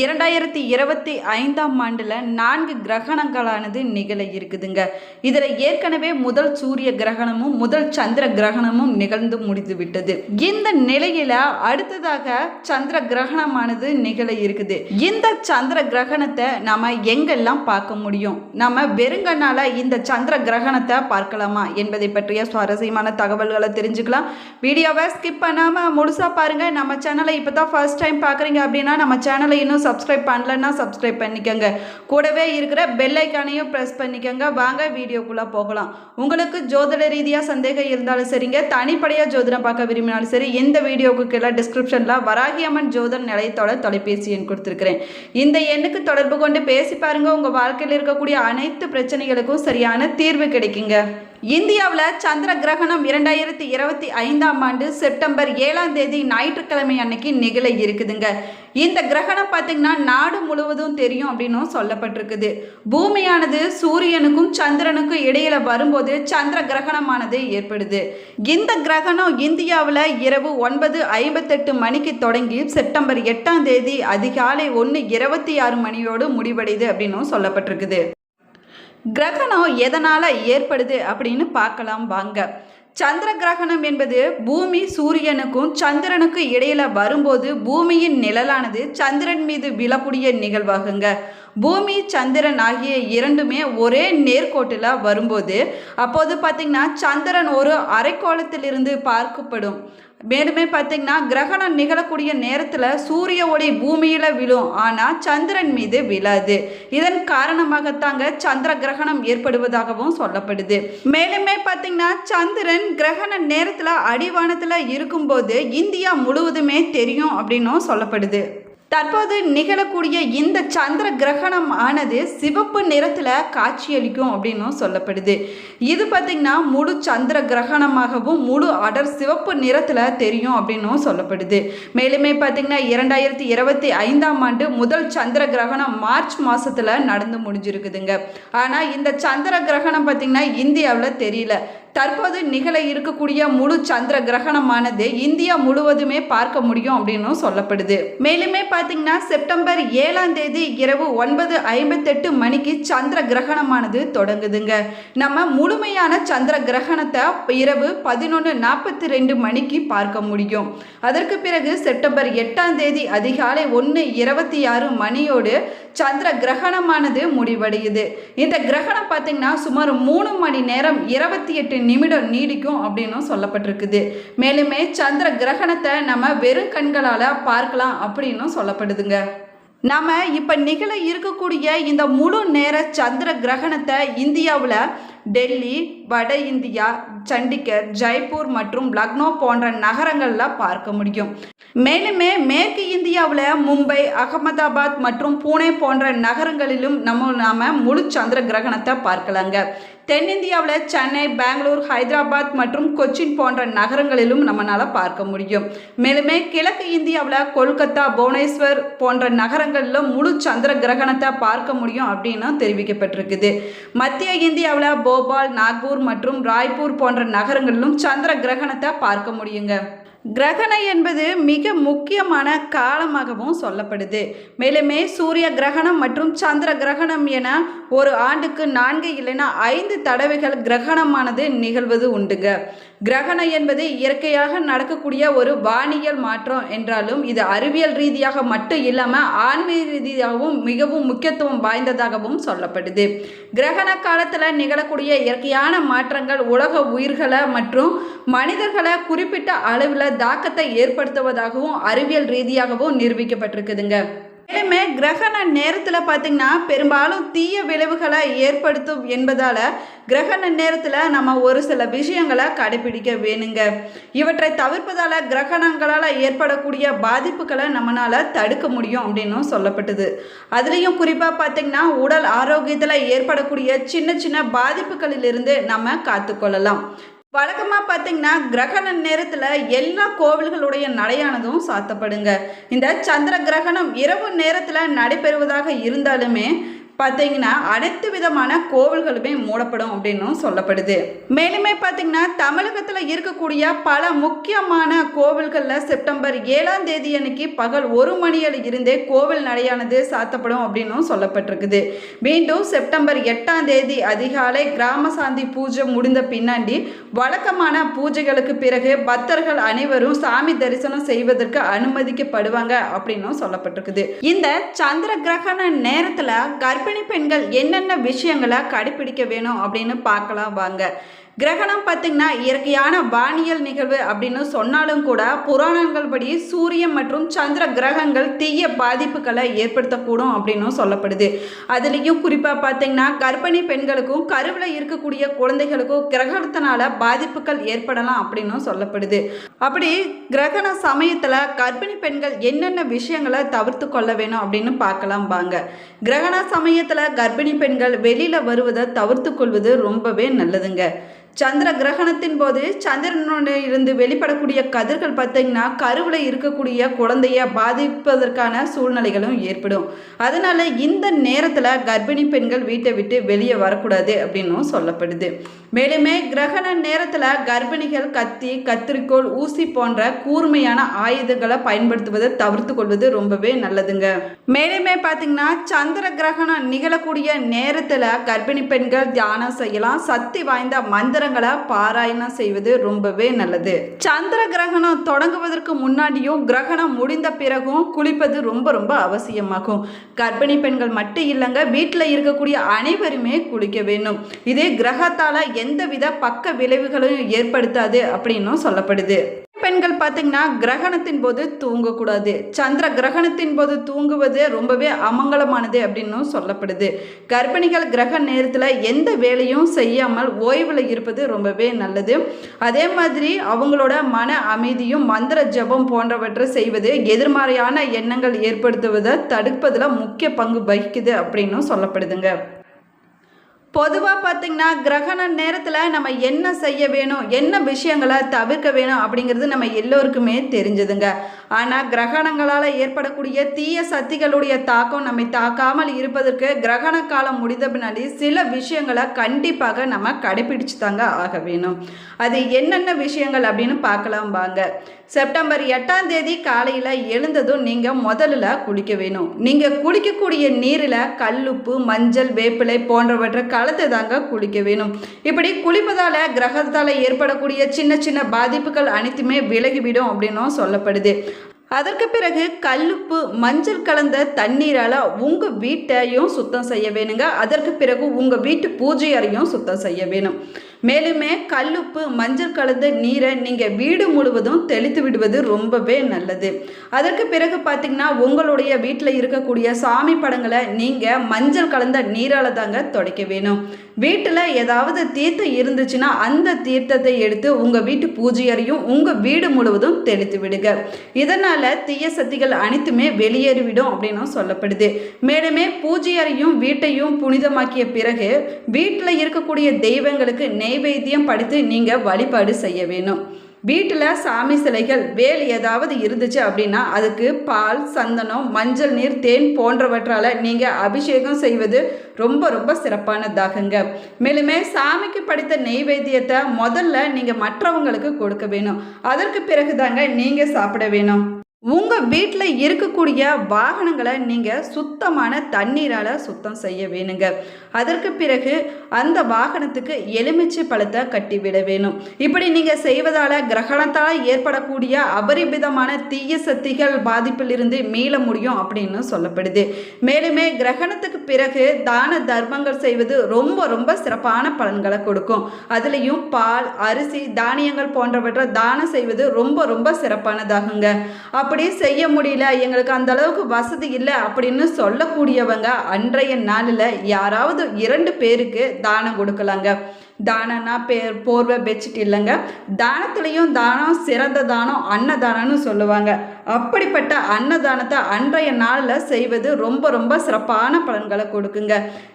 இரண்டாயிரத்தி இருபத்தி ஐந்தாம் ஆண்டில் நான்கு கிரகணங்களானது நிகழ இருக்குதுங்க. இதில் ஏற்கனவே முதல் சூரிய கிரகணமும் முதல் சந்திர கிரகணமும் நிகழ்ந்து முடிந்து விட்டது. இந்த நிலையில் அடுத்ததாக சந்திர கிரகணமானது நிகழ இருக்குது. இந்த சந்திர கிரகணத்தை நம்ம எங்கெல்லாம் பார்க்க முடியும்? நம்ம வெறுங்கனால இந்த சந்திர கிரகணத்தை பார்க்கலாமா என்பதை பற்றிய சுவாரஸ்யமான தகவல்களை தெரிஞ்சுக்கலாம். வீடியோவை ஸ்கிப் பண்ணாமல் முழுசா பாருங்கள் நம்ம சேனலை இப்போ தான் ஃபர்ஸ்ட் டைம் பார்க்குறீங்க அப்படின்னா நம்ம சேனலை இன்னும் சப்ஸ்கிரைப் பண்ணலன்னா சப்ஸ்கிரைப் பண்ணிக்கோங்க. கூடவே இருக்கிற பெல் ஐக்கானையும் ப்ரெஸ் பண்ணிக்கோங்க. வாங்க வீடியோக்குள்ளே போகலாம். உங்களுக்கு ஜோதிட ரீதியாக சந்தேகம் இருந்தாலும் சரிங்க. தனிப்படையாக ஜோதிடம் பார்க்க விரும்பினாலும் சரி இந்த வீடியோவுக்கு கீழே டிஸ்கிரிப்ஷனில் வராகி அம்மன் ஜோதிட நிலையத்தோட தொலைபேசி எண் கொடுத்துருக்கிறேன். இந்த எண்ணுக்கு தொடர்பு கொண்டு பேசி பாருங்கள் உங்கள் வாழ்க்கையில் இருக்கக்கூடிய அனைத்து பிரச்சனைகளுக்கும் சரியான தீர்வு கிடைக்குங்க. இந்தியாவில் சந்திர கிரகணம் இரண்டாயிரத்தி இருபத்தி ஐந்தாம் ஆண்டு செப்டம்பர் ஏழாம் தேதி ஞாயிற்றுக்கிழமை அன்னைக்கு நிகழ இருக்குதுங்க. இந்த கிரகணம் பார்த்தீங்கன்னா நாடு முழுவதும் தெரியும் அப்படின்னும் சொல்லப்பட்டிருக்குது. பூமியானது சூரியனுக்கும் சந்திரனுக்கும் இடையில வரும்போது சந்திர கிரகணமானது ஏற்படுது. இந்த கிரகணம் இந்தியாவில் இரவு ஒன்பது ஐம்பத்தெட்டு மணிக்கு தொடங்கி செப்டம்பர் எட்டாம் தேதி அதிகாலை ஒன்று இருபத்தி ஆறு மணியோடு முடிவடையுது அப்படின்னும் சொல்லப்பட்டிருக்குது. கிரகணம் எதனால் ஏற்படுது அப்படின்னு பார்க்கலாம் வாங்க. சந்திர கிரகணம் என்பது பூமி சூரியனுக்கும் சந்திரனுக்கும் இடையில வரும்போது பூமியின் நிழலானது சந்திரன் மீது விழக்கூடிய நிகழ்வாகுங்க. பூமி சந்திரன் ஆகிய இரண்டுமே ஒரே நேர்கோட்டில் வரும்போது அப்போது பார்த்திங்கன்னா சந்திரன் ஒரு அரைக்கோளத்திலிருந்து பார்க்கப்படும். மேலுமே பார்த்தீங்கன்னா கிரகணம் நிகழக்கூடிய நேரத்தில் சூரிய ஒளி பூமியில் விழும். ஆனால் சந்திரன் மீது விழாது. இதன் காரணமாகத்தாங்க சந்திர கிரகணம் ஏற்படுவதாகவும் சொல்லப்படுது. மேலுமே பார்த்தீங்கன்னா சந்திரன் கிரகண நேரத்தில் அடிவானத்தில் இருக்கும்போது இந்தியா முழுவதுமே தெரியும் அப்படின்னும் சொல்லப்படுது. தற்போது நிகழக்கூடிய இந்த சந்திர கிரகணம் ஆனது சிவப்பு நிறத்தில் காட்சியளிக்கும் அப்படின்னும் சொல்லப்படுது. இது பார்த்திங்கன்னா முழு சந்திர கிரகணமாகவும் முழு அடர் சிவப்பு நிறத்தில் தெரியும் அப்படின்னும் சொல்லப்படுது. மேலுமே பார்த்திங்கன்னா இரண்டாயிரத்தி இருபத்தி ஐந்தாம் ஆண்டு முதல் சந்திர கிரகணம் மார்ச் மாதத்தில் நடந்து முடிஞ்சிருக்குதுங்க. ஆனால் இந்த சந்திர கிரகணம் பார்த்திங்கன்னா இந்தியாவில் தெரியல. தற்போது நிகழ இருக்கக்கூடிய முழு சந்திர கிரகணமானது இந்தியா முழுவதுமே பார்க்க முடியும் அப்படின்னும் சொல்லப்படுது. மேலுமே பார்த்தீங்கன்னா செப்டம்பர் ஏழாம் தேதி இரவு ஒன்பது ஐம்பத்தெட்டு மணிக்கு சந்திர கிரகணமானது தொடங்குதுங்க. நம்ம முழுமையான சந்திர கிரகணத்தை இரவு பதினொன்று நாற்பத்தி ரெண்டு மணிக்கு பார்க்க முடியும். அதற்கு பிறகு செப்டம்பர் எட்டாம் தேதி அதிகாலை ஒன்று இருபத்தி ஆறு மணியோடு சந்திர கிரகணமானது முடிவடையுது. இந்த கிரகணம் பார்த்தீங்கன்னா சுமார் மூணு மணி நேரம் இருபத்தி எட்டு நிமிடம் நீடிக்கும் அப்படின்னும் சொல்லப்பட்டிருக்குது. மேலுமே சந்திர கிரகணத்தை நம்ம வெறும் கண்களால் பார்க்கலாம் அப்படின்னும் சொல்லப்படுதுங்க. நாம் இப்போ நிகழ இருக்கக்கூடிய இந்த முழு நேர சந்திர கிரகணத்தை இந்தியாவில் டெல்லி வட இந்தியா சண்டிகர் ஜெய்ப்பூர் மற்றும் லக்னோ போன்ற நகரங்களில் பார்க்க முடியும். மேலுமே மேற்கு இந்தியாவில் மும்பை அகமதாபாத் மற்றும் பூனே போன்ற நகரங்களிலும் நம்ம நாம் முழு சந்திர கிரகணத்தை பார்க்கலாங்க. தென்னிந்தியாவில் சென்னை பெங்களூர் ஹைதராபாத் மற்றும் கொச்சின் போன்ற நகரங்களிலும் நம்மளால் பார்க்க முடியும். மேலுமே கிழக்கு இந்தியாவில் கொல்கத்தா புவனேஸ்வர் போன்ற நகரங்களில் முழு சந்திர கிரகணத்தை பார்க்க முடியும் அப்படின்னு தெரிவிக்கப்பட்டிருக்குது. மத்திய இந்தியாவில் போபால் நாக்பூர் மற்றும் ராய்ப்பூர் போன்ற நகரங்களிலும் சந்திர கிரகணத்தை பார்க்க முடியுங்க. கிரகணம் என்பது மிக முக்கியமான காலமாகவும் சொல்லப்படுது. மேலுமே சூரிய கிரகணம் மற்றும் சந்திர கிரகணம் என ஒரு ஆண்டுக்கு நான்கு இல்லைன்னா ஐந்து தடவைகள் கிரகணமானது நிகழ்வது உண்டுங்க. கிரகணம் என்பது இயற்கையாக நடக்கக்கூடிய ஒரு வானியல் மாற்றம் என்றாலும் இது அறிவியல் ரீதியாக மட்டும் இல்லாமல் ஆன்மீக ரீதியாகவும் மிகவும் முக்கியத்துவம் வாய்ந்ததாகவும் சொல்லப்படுது. கிரகண காலத்தில் நிகழக்கூடிய இயற்கையான மாற்றங்கள் உலக உயிர்களை மற்றும் மனிதர்களை குறிப்பிட்ட அளவில் தாக்கத்தை ஏற்படுத்துவதாகவும் அறிவியல் ரீதியாகவும் நிரூபிக்கப்பட்டிருக்குதுங்க. மேலுமே கிரகண நேரத்தில் பார்த்திங்கன்னா பெரும்பாலும் தீய விளைவுகளை ஏற்படுத்தும் என்பதால் கிரகண நேரத்தில் நம்ம ஒரு சில விஷயங்களை கடைபிடிக்க வேணுங்க. இவற்றை தவிர்ப்பதால் கிரகணங்களால் ஏற்படக்கூடிய பாதிப்புகளை நம்மளால் தடுக்க முடியும் அப்படின்னும் சொல்லப்பட்டது. அதுலேயும் குறிப்பாக பார்த்திங்கன்னா உடல் ஆரோக்கியத்தில் ஏற்படக்கூடிய சின்ன சின்ன பாதிப்புகளிலிருந்து நம்ம காத்துக்கொள்ளலாம். வழக்கமாக பார்த்தீங்கன்னா கிரகண நேரத்தில் எல்லா கோவில்களுடைய நடையானதும் சாத்தப்படுங்க. இந்த சந்திர கிரகணம் இரவு நேரத்தில் நடைபெறுவதாக இருந்தாலுமே பார்த்தீங்கன்னா அனைத்து விதமான கோவில்களுமே மூடப்படும் அப்படின்னும் சொல்லப்படுது. மேலுமே பார்த்தீங்கன்னா தமிழகத்தில் இருக்கக்கூடிய பல முக்கியமான கோவில்களில் செப்டம்பர் ஏழாம் தேதி அன்னைக்கு பகல் ஒரு மணியில் இருந்தே கோவில் நடையானது சாத்தப்படும் அப்படின்னும் சொல்லப்பட்டிருக்குது. மீண்டும் செப்டம்பர் எட்டாம் தேதி அதிகாலை கிராம சாந்தி பூஜை முடிந்த பின்னாடி வழக்கமான பூஜைகளுக்கு பிறகு பக்தர்கள் அனைவரும் சாமி தரிசனம் செய்வதற்கு அனுமதிக்கப்படுவாங்க அப்படின்னும் சொல்லப்பட்டிருக்குது. இந்த சந்திர கிரகண நேரத்தில் கர்ப்பிணி பெண்கள் என்னென்ன விஷயங்களை கடைபிடிக்க வேணும் அப்படின்னு பார்க்கலாம் வாங்க. கிரகணம் பார்த்திங்கன்னா இயற்கையான வானியல் நிகழ்வு அப்படின்னு சொன்னாலும் கூட புராணங்கள் படி சூரியன் மற்றும் சந்திர கிரகங்கள் தீய பாதிப்புகளை ஏற்படுத்தக்கூடும் அப்படின்னும் சொல்லப்படுது. அதுலேயும் குறிப்பாக பார்த்தீங்கன்னா கர்ப்பிணி பெண்களுக்கும் கருவில் இருக்கக்கூடிய குழந்தைகளுக்கும் கிரகணத்தினால பாதிப்புகள் ஏற்படலாம் அப்படின்னும் சொல்லப்படுது. அப்படி கிரகண சமயத்தில் கர்ப்பிணி பெண்கள் என்னென்ன விஷயங்களை தவிர்த்து கொள்ள வேணும் அப்படின்னு பார்க்கலாம் வாங்க. கிரகண சமயத்தில் கர்ப்பிணி பெண்கள் வெளியில் வருவதை தவிர்த்து கொள்வது ரொம்பவே நல்லதுங்க. சந்திர கிரகணத்தின் போது சந்திரனோட இருந்து வெளிப்படக்கூடிய கதிர்கள் பார்த்தீங்கன்னா கருவில் இருக்கக்கூடிய குழந்தைய பாதிப்பதற்கான சூழ்நிலைகளும் ஏற்படும். அதனால இந்த நேரத்தில் கர்ப்பிணி பெண்கள் வீட்டை விட்டு வெளியே வரக்கூடாது அப்படின்னும் சொல்லப்படுது. மேலுமே கிரகண நேரத்தில் கர்ப்பிணிகள் கத்தி கத்திரிக்கோள் ஊசி போன்ற கூர்மையான ஆயுதங்களை பயன்படுத்துவதை தவிர்த்து கொள்வது ரொம்பவே நல்லதுங்க. மேலுமே பார்த்தீங்கன்னா சந்திர கிரகணம் நிகழக்கூடிய நேரத்தில் கர்ப்பிணி பெண்கள் தியானம் செய்யலாம். சக்தி வாய்ந்த மந்திரங்களை பாராயணம் செய்வது ரொம்பவே நல்லது. சந்திர கிரகணம் தொடங்குவதற்கு முன்னாடியும் கிரகணம் முடிந்த பிறகும் குளிப்பது ரொம்ப ரொம்ப அவசியமாகும். கர்ப்பிணி பெண்கள் மட்டும் இல்லைங்க வீட்டில் இருக்கக்கூடிய அனைவருமே குளிக்க வேண்டும். இதே கிரகத்தால் எந்தவித பக்க விளைவுகளும் ஏற்படுத்தாது அப்படின்னும் சொல்லப்படுது. பெண்கள் பார்த்தீங்கன்னா கிரகணத்தின் போது தூங்கக்கூடாது. சந்திர கிரகணத்தின் போது தூங்குவது ரொம்பவே அமங்கலமானது அப்படின்னும் சொல்லப்படுது. கர்ப்பிணிகள் கிரக நேரத்தில் எந்த வேலையும் செய்யாமல் ஓய்வில் இருப்பது ரொம்பவே நல்லது. அதே மாதிரி அவங்களோட மன அமைதியும் மந்திர ஜபம் போன்றவற்றை செய்வது எதிர்மறையான எண்ணங்கள் ஏற்படுத்துவதை தடுப்பதில் முக்கிய பங்கு வகிக்குது அப்படின்னும் சொல்லப்படுதுங்க. பொதுவாக பார்த்திங்கன்னா கிரகண நேரத்தில் நம்ம என்ன செய்ய வேணும் என்ன விஷயங்களை தவிர்க்க வேணும் அப்படிங்கிறது நம்ம எல்லோருக்குமே தெரிஞ்சதுங்க. ஆனால் கிரகணங்களால் ஏற்படக்கூடிய தீய சக்திகளுடைய தாக்கம் நம்மை தாக்காமல் இருப்பதற்கு கிரகண காலம் முடிந்த பின்னாடி சில விஷயங்களை கண்டிப்பாக நம்ம கடைபிடிச்சு தாங்க ஆக வேணும். அது என்னென்ன விஷயங்கள் அப்படின்னு பார்க்கலாம் வாங்க. செப்டம்பர் எட்டாம் தேதி காலையில் எழுந்ததும் நீங்கள் முதல்ல குளிக்க வேணும். நீங்கள் குளிக்கக்கூடிய நீரில் கல்லுப்பு மஞ்சள் வேப்பிலை போன்றவற்றை கலந்து தாங்க குளிக்க வேணும். இப்படி குளிப்பதால் கிரகத்தால் ஏற்படக்கூடிய சின்ன சின்ன பாதிப்புகள் அனைத்துமே விலகிவிடும் அப்படின்னும் சொல்லப்படுது. அதற்கு பிறகு கல்லுப்பு மஞ்சள் கலந்த தண்ணீரால் உங்கள் வீட்டையும் சுத்தம் செய்ய வேணுங்க. அதற்கு பிறகு உங்கள் வீட்டு பூஜை அறையும் சுத்தம் செய்ய வேணும். மேலுமே கல்லுப்பு மஞ்சள் கலந்த நீரை நீங்கள் வீடு முழுவதும் தெளித்து விடுவது ரொம்பவே நல்லது. அதற்கு பிறகு பார்த்திங்கன்னா உங்களுடைய வீட்டில் இருக்கக்கூடிய சாமி படங்களை நீங்கள் மஞ்சள் கலந்த நீரால் தாங்க துடைக்க வேணும். வீட்டில் ஏதாவது தீர்த்தம் இருந்துச்சுன்னா அந்த தீர்த்தத்தை எடுத்து உங்கள் வீட்டு பூஜை அறையும் உங்கள் வீடு முழுவதும் தெளித்து விடுங்க. இதனால் தீய சக்திகள் அனைத்துமே வெளியேறிவிடும் அப்படின்னும் சொல்லப்படுது. மேலுமே பூஜை அறையும் வீட்டையும் புனிதமாக்கிய பிறகு வீட்டில் இருக்கக்கூடிய தெய்வங்களுக்கு நெய்வேத்தியம் படித்து நீங்கள் வழிபாடு செய்ய வேணும். வீட்டில் சாமி சிலைகள் வேல் ஏதாவது இருந்துச்சு அப்படின்னா அதுக்கு பால் சந்தனம் மஞ்சள் நீர் தேன் போன்றவற்றால் நீங்கள் அபிஷேகம் செய்வது ரொம்ப ரொம்ப சிறப்பானதாகுங்க. மேலுமே சாமிக்கு படித்த நெய்வேத்தியத்தை முதல்ல நீங்கள் மற்றவங்களுக்கு கொடுக்க வேணும். அதற்கு பிறகு தாங்க நீங்கள் சாப்பிட வேணும். உங்கள் வீட்டில் இருக்கக்கூடிய வாகனங்களை நீங்கள் சுத்தமான தண்ணீரால் சுத்தம் செய்ய வேணுங்க. அதற்கு பிறகு அந்த வாகனத்துக்கு எலுமிச்சை பழத்தை கட்டிவிட வேணும். இப்படி நீங்கள் செய்வதால் கிரகணத்தால் ஏற்படக்கூடிய அபரிமிதமான தீய சக்திகள் பாதிப்பிலிருந்து மீள முடியும் அப்படின்னு சொல்லப்படுது. மேலுமே கிரகணத்துக்கு பிறகு தான தர்மங்கள் செய்வது ரொம்ப ரொம்ப சிறப்பான பலன்களை கொடுக்கும். அதுலேயும் பால் அரிசி தானியங்கள் போன்றவற்றை தானம் செய்வது ரொம்ப ரொம்ப சிறப்பானதாகுங்க. அப்படி செய்ய முடியல எங்களுக்கு அந்த அளவுக்கு வசதி இல்லை அப்படின்னு சொல்லக்கூடியவங்க அன்றைய நாளில் யாராவது இரண்டு பேருக்கு தானம் கொடுக்கலாங்க. தானம்னா பேர் போர்வை பெட்ஷீட் இல்லைங்க. தானத்துலேயும் தானம் சிறந்த தானம் அன்னதானம்னு சொல்லுவாங்க. அப்படிப்பட்ட அன்னதானத்தை அன்றைய நாளில் செய்வது ரொம்ப ரொம்ப சிறப்பான பலன்களை கொடுக்குங்க.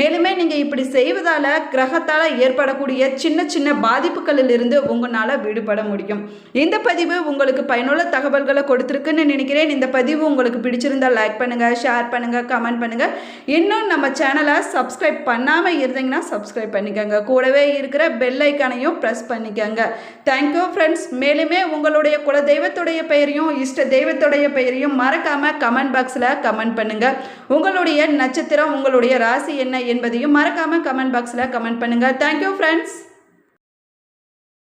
மேலுமே நீங்கள் இப்படி செய்வதால் கிரகத்தால் ஏற்படக்கூடிய சின்ன சின்ன பாதிப்புகளில் இருந்து உங்களால் விடுபட முடியும். இந்த பதிவு உங்களுக்கு பயனுள்ள தகவல்களை கொடுத்துருக்குன்னு நினைக்கிறேன். இந்த பதிவு உங்களுக்கு பிடிச்சிருந்தா லைக் பண்ணுங்கள் ஷேர் பண்ணுங்கள் கமெண்ட் பண்ணுங்கள் இன்னும் நம்ம சேனலை சப்ஸ்கிரைப் பண்ணாமல் இருந்தீங்கன்னா சப்ஸ்கிரைப் பண்ணிக்கோங்க. கூடவே இருக்கிற பெல் ஐக்கானையும் ப்ரெஸ் பண்ணிக்கோங்க. தேங்க்யூ ஃப்ரெண்ட்ஸ் மேலுமே உங்களுடைய குல தெய்வத்துடைய பெயரையும் இஷ்ட தெய்வத்துடைய பெயரையும் மறக்காமல் கமெண்ட் பாக்ஸில் கமெண்ட் பண்ணுங்கள் உங்களுடைய நட்சத்திரம் உங்களுடைய ராசி என்ன என்பதையும் மறக்காமல் கமெண்ட் பாக்ஸில் கமெண்ட் பண்ணுங்கள் தேங்க்யூ ஃப்ரெண்ட்ஸ்